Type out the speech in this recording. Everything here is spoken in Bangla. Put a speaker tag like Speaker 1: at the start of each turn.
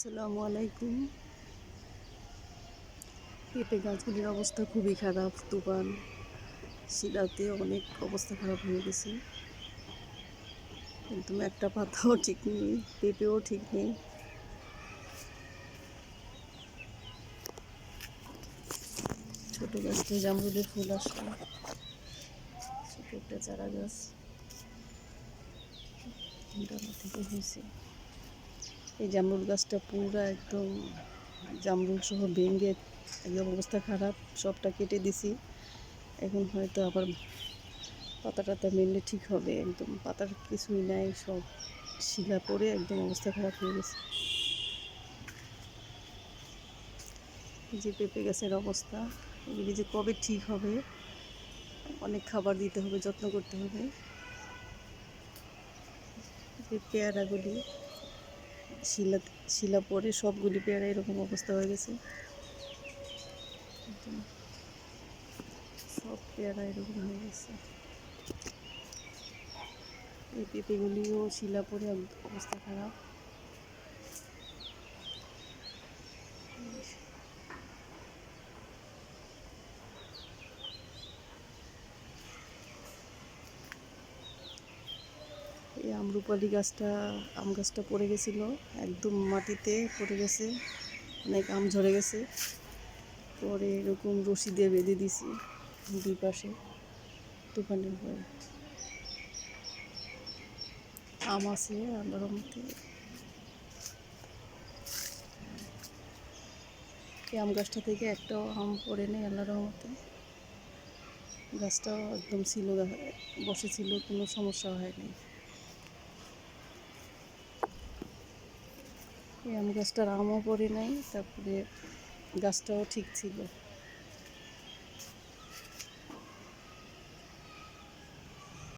Speaker 1: আসসালামু আলাইকুম। পেঁপে গাছগুলির অবস্থা খুবই খারাপ, তুফান, শিলাতে অনেক অবস্থা খারাপ হয়ে গেছে। একদম একটা পাতাও ঠিক নেই, পেঁপেও ঠিক নেই। ছোট গাছটা জামরুলের ফুল আসলো। ছোট একটা চারা গাছ। থেকে হয়েছে। এই জামরুল গাছটা পুরো একদম জামরুল সহ ভেঙে একদম অবস্থা খারাপ, সবটা কেটে দিছি। এখন হয়তো আবার পাতা টাতা মেনলে ঠিক হবে, একদম পাতার কিছুই নাই, সব শিলা পড়ে একদম অবস্থা খারাপ হয়ে গেছে। যে পেঁপে গাছের অবস্থা, এগুলি যে কবে ঠিক হবে, অনেক খাবার দিতে হবে, যত্ন করতে হবে। পেয়ারাগুলি শিলা শিলা পরে সবগুলি পেয়ারা এরকম অবস্থা হয়ে গেছে। সব পেয়ারা এরকম হয়ে গেছে। এই পেঁপেগুলিও শিলা পরে অবস্থা খারাপ। এই আমরুপালি গাছটা, আম গাছটা পড়ে গেছিল, একদম মাটিতে পড়ে গেছে, অনেক আম ঝরে গেছে। পরে এরকম রশি দিয়ে বেঁধে দিছি দুই পাশে দোকানের পরে আম আছে আল্লাহর এই আম গাছটা থেকে একটাও আম পড়ে নেই আল্লাহর রহমতে গাছটাও একদম ছিল, বসেছিল, কোনো সমস্যা হয়নি এই আম গাছটার আমও পড়ে নাই তারপরে গাছটাও ঠিক ছিল।